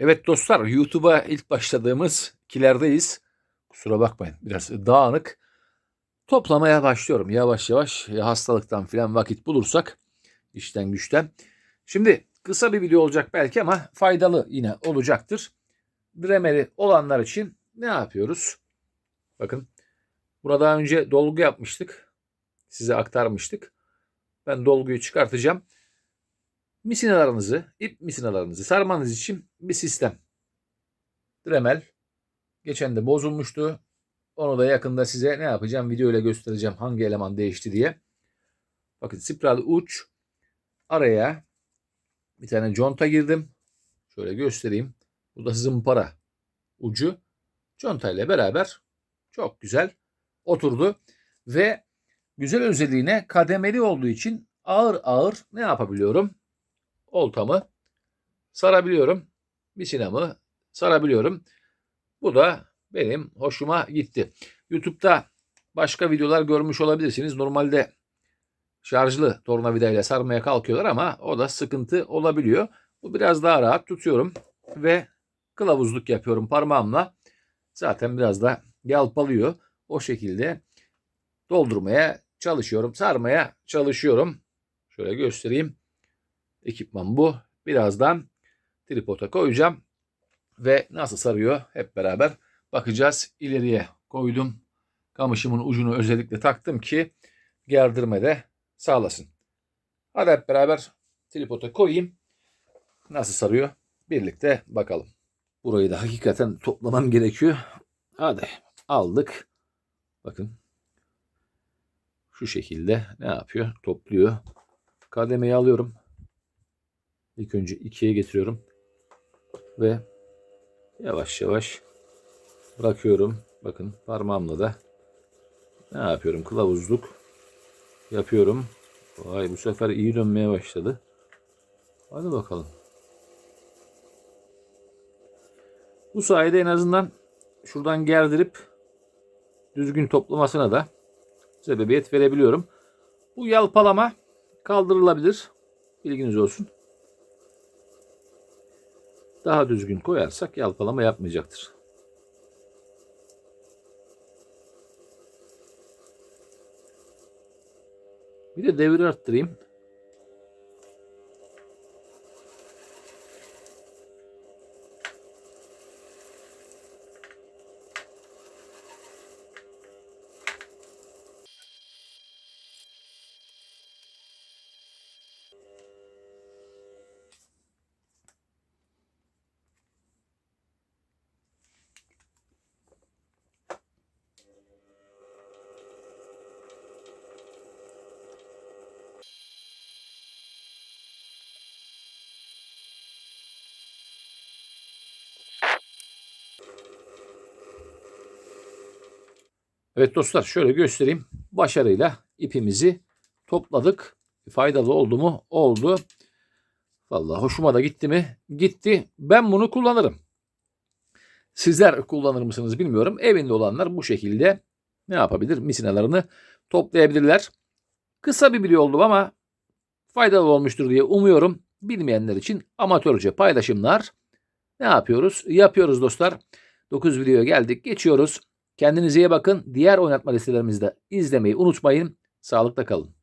Evet dostlar YouTube'a ilk başladığımız kilerdeyiz. Kusura bakmayın biraz dağınık. Toplamaya başlıyorum yavaş yavaş Ya hastalıktan filan vakit bulursak işten güçten. Şimdi kısa bir video olacak belki ama faydalı yine olacaktır. Dremeli olanlar için ne yapıyoruz? Bakın burada daha önce dolgu yapmıştık. Size aktarmıştık. Ben dolguyu çıkartacağım. Misinalarınızı, ip misinalarınızı sarmanız için bir sistem. Dremel. Geçen de bozulmuştu. Onu da yakında size ne yapacağım? Video ile göstereceğim hangi eleman değişti diye. Bakın spiral uç. Araya bir tane conta girdim. Şöyle göstereyim. Bu da zımpara ucu. Conta ile beraber çok güzel oturdu. Ve güzel özelliğine kademeli olduğu için ağır ağır ne yapabiliyorum? Oltamı sarabiliyorum. Misinamı sarabiliyorum. Bu da benim hoşuma gitti. YouTube'da başka videolar görmüş olabilirsiniz. Normalde şarjlı tornavida ile sarmaya kalkıyorlar ama o da sıkıntı olabiliyor. Bu biraz daha rahat tutuyorum ve kılavuzluk yapıyorum parmağımla. Zaten biraz da yalpalıyor. O şekilde doldurmaya çalışıyorum. Sarmaya çalışıyorum. Şöyle göstereyim. Ekipman bu. Birazdan tripoda koyacağım. Ve nasıl sarıyor hep beraber bakacağız. İleriye koydum. Kamışımın ucunu özellikle taktım ki gerdirme de sağlasın. Hadi hep beraber tripoda koyayım. Nasıl sarıyor birlikte bakalım. Burayı da hakikaten toplamam gerekiyor. Hadi aldık. Bakın şu şekilde ne yapıyor? Topluyor. Kademeyi alıyorum. İlk önce ikiye getiriyorum. Ve yavaş yavaş bırakıyorum. Bakın parmağımla da ne yapıyorum? Kılavuzluk yapıyorum. Vay bu sefer iyi dönmeye başladı. Hadi bakalım. Bu sayede en azından şuradan gerdirip düzgün toplamasına da sebebiyet verebiliyorum. Bu yalpalama kaldırılabilir. Bilginiz olsun. Daha düzgün koyarsak yalpalama yapmayacaktır. Bir de devir arttırayım. Evet dostlar şöyle göstereyim. Başarıyla ipimizi topladık. Faydalı oldu mu? Oldu. Vallahi hoşuma da gitti mi? Gitti. Ben bunu kullanırım. Sizler kullanır mısınız bilmiyorum. Evinde olanlar bu şekilde ne yapabilir? Misinalarını toplayabilirler. Kısa bir video oldu ama faydalı olmuştur diye umuyorum. Bilmeyenler için amatörce paylaşımlar ne yapıyoruz? Yapıyoruz dostlar. 9 videoya geldik. Geçiyoruz. Kendinize iyi bakın. Diğer oynatma listelerimizde izlemeyi unutmayın. Sağlıkla kalın.